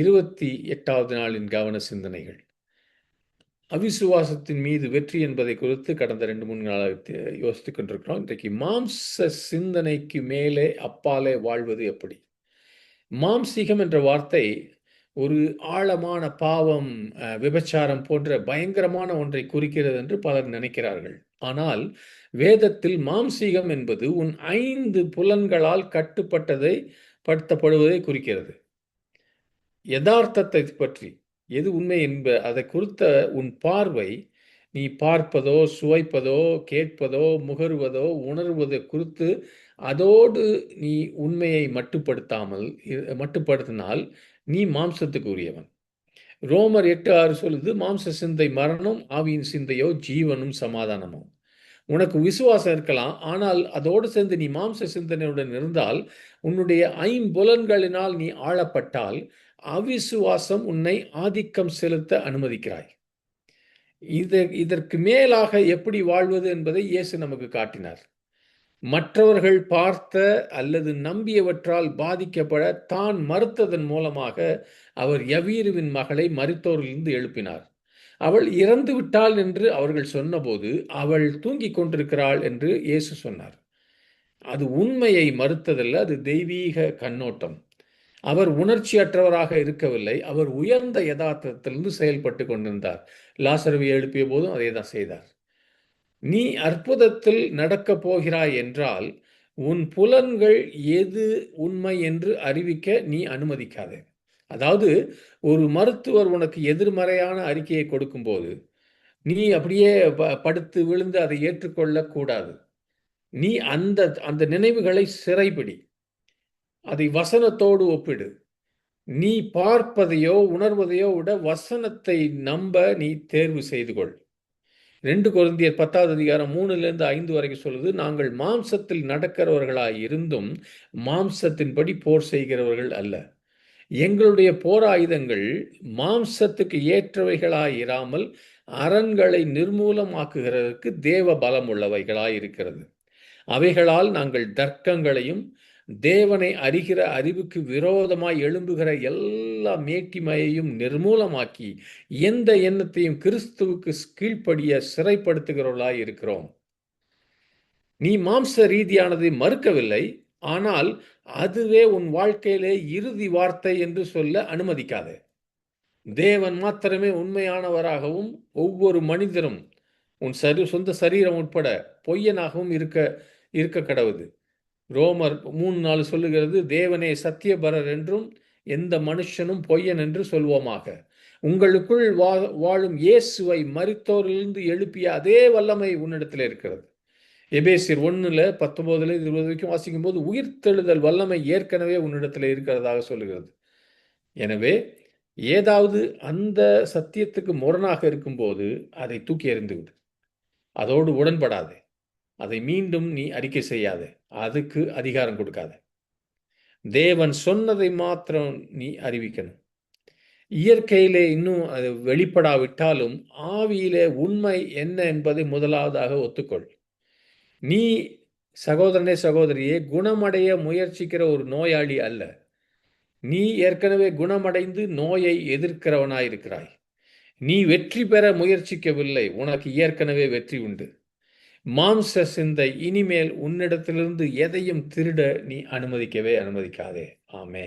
இருபத்தி எட்டாவது நாளின் கவன சிந்தனைகள். அவிசுவாசத்தின் மீது வெற்றி என்பதை குறித்து கடந்த ரெண்டு மூணு நாளாக யோசித்துக் கொண்டிருக்கிறோம். இன்றைக்கு மாம்ச சிந்தனைக்கு மேலே அப்பாலே வாழ்வது எப்படி? மாம்சீகம் என்ற வார்த்தை ஒரு ஆழமான பாவம் விபச்சாரம் போன்ற பயங்கரமான ஒன்றை குறிக்கிறது என்று பலர் நினைக்கிறார்கள். ஆனால் வேதத்தில் மாம்சீகம் என்பது உன் ஐந்து புலன்களால் கட்டுப்பட்டதை படுத்தப்படுவதை குறிக்கிறது. யதார்த்தத்தை பற்றி. எது உண்மை என்ப அதை குறித்த உன் பார்வை நீ பார்ப்பதோ சுவைப்பதோ கேட்பதோ முகருவதோ உணர்வதை குறித்து அதோடு நீ உண்மையை மட்டுப்படுத்தாமல் மட்டுப்படுத்தினால் நீ மாம்சத்துக்கு உரியவன் ரோமர் எட்டு ஆறு சொல்லுது மாம்ச சிந்தை மரணம் ஆவியின் சிந்தையோ ஜீவனும் சமாதானமும் உனக்கு விசுவாசம் இருக்கலாம். ஆனால் அதோடு சேர்ந்து நீ மாம்ச சிந்தனையுடன் இருந்தால் உன்னுடைய ஐம்புலன்களினால் நீ ஆளப்பட்டால் அவிசுவாசம் உன்னை ஆதிக்கம் செலுத்த அனுமதிக்கிறாய். இது இதற்கு மேலாக எப்படி வாழ்வது என்பதை இயேசு நமக்கு காட்டினார். மற்றவர்கள் பார்த்த அல்லது நம்பியவற்றால் பாதிக்கப்பட தான் மறுத்ததன் மூலமாக அவர் யவீருவின் மகளை மரித்தோரிலிருந்து எழுப்பினார். அவள் இறந்து விட்டாள் என்று அவர்கள் சொன்னபோது அவள் தூங்கிக் கொண்டிருக்கிறாள் என்று இயேசு சொன்னார். அது உண்மையை மறுத்ததல்ல அது தெய்வீக கண்ணோட்டம். அவர் உணர்ச்சியற்றவராக இருக்கவில்லை அவர் உயர்ந்த யதார்த்தத்திலிருந்து செயல்பட்டு கொண்டிருந்தார். லாசரவை எழுப்பிய போதும் அதே தான் செய்தார். நீ அற்புதத்தில் நடக்கப் போகிறாய் என்றால் உன் புலன்கள் எது உண்மை என்று அறிவிக்க நீ அனுமதிக்காதே. அதாவது ஒரு மருத்துவர் உனக்கு எதிர்மறையான அறிக்கையை கொடுக்கும்போது நீ அப்படியே ப- படுத்து விழுந்து அதை ஏற்றுக்கொள்ளக்கூடாது. நீ அந்த அந்த நினைவுகளை சிறைபிடி. அதை வசனத்தோடு ஒப்பிடு. நீ பார்ப்பதையோ உணர்வதையோ விட வசனத்தை நம்ப நீ தேர்வு செய்து கொள். ரெண்டு குழந்தையர் பத்தாவது அதிகாரம் மூணுலேருந்து ஐந்து வரைக்கும் சொல்லுது நாங்கள் மாம்சத்தில் நடக்கிறவர்களாய் இருந்தும் மாம்சத்தின்படி போர் செய்கிறவர்கள் அல்ல. எங்களுடைய போராயுதங்கள் மாம்சத்துக்கு ஏற்றவைகளாய் இராமல் அரண்களை நிர்மூலமாக்குகிறதற்கு தேவ பலம் உள்ளவைகளாய் இருக்கிறது. அவைகளால் நாங்கள் தர்க்கங்களையும் தேவனை அறிகிற அறிவுக்கு விரோதமாய் எழும்புகிற எல்லா மேட்டிமையையும் நிர்மூலமாக்கி எந்த எண்ணத்தையும் கிறிஸ்துவுக்கு கீழ்ப்படிய சிறைப்படுத்துகிறவர்களாய் இருக்கிறோம். நீ மாம்ச ரீதியானதை மறுக்கவில்லை. ஆனால் அதுவே உன் வாழ்க்கையிலே இறுதி வார்த்தை என்று சொல்ல அனுமதிக்காதே. தேவன் மாத்திரமே உண்மையானவராகவும் ஒவ்வொரு மனிதரும் உன் சரி சொந்த சரீரம் உட்பட பொய்யனாகவும் இருக்க இருக்க கடவுது. ரோமர் மூணு நாள் சொல்லுகிறது தேவனே சத்தியபரர் என்றும் எந்த மனுஷனும் பொய்யன் என்று சொல்வோமாக. உங்களுக்குள் வா வாழும் இயேசுவை மறித்தோரிலிருந்து எழுப்பிய அதே வல்லமை உன்னிடத்தில் இருக்கிறது. எபேசியர் ஒன்றில் பத்தொம்போதுல இருபது வரைக்கும் வாசிக்கும் போது உயிர்த்தெழுதல் வல்லமை ஏற்கனவே உன்னிடத்தில் இருக்கிறதாக சொல்லுகிறது. எனவே ஏதாவது அந்த சத்தியத்துக்கு முரணாக இருக்கும்போது அதை தூக்கி எறிந்துவிடு அதோடு உடன்படாதே. அதை மீண்டும் நீ அறிக்கை செய்யாதே. அதுக்கு அதிகாரம் கொடுக்காத. தேவன் சொன்னதை மாத்திரம் நீ அறிவிக்கணும். இயற்கையிலே இன்னும் அது வெளிப்படாவிட்டாலும் ஆவியிலே உண்மை என்ன என்பதை முதலாவதாக ஒத்துக்கொள். நீ சகோதரனே சகோதரியே குணமடைய முயற்சிக்கிற ஒரு நோயாளி அல்ல. நீ ஏற்கனவே குணமடைந்து நோயை எதிர்க்கிறவனாயிருக்கிறாய். நீ வெற்றி பெற முயற்சிக்கவில்லை உனக்கு ஏற்கனவே வெற்றி உண்டு. மாம்ச சிந்தை இனிமேல் உன்னிடத்திலிருந்து எதையும் திருட நீ அனுமதிக்கவே அனுமதிக்காதே. ஆமே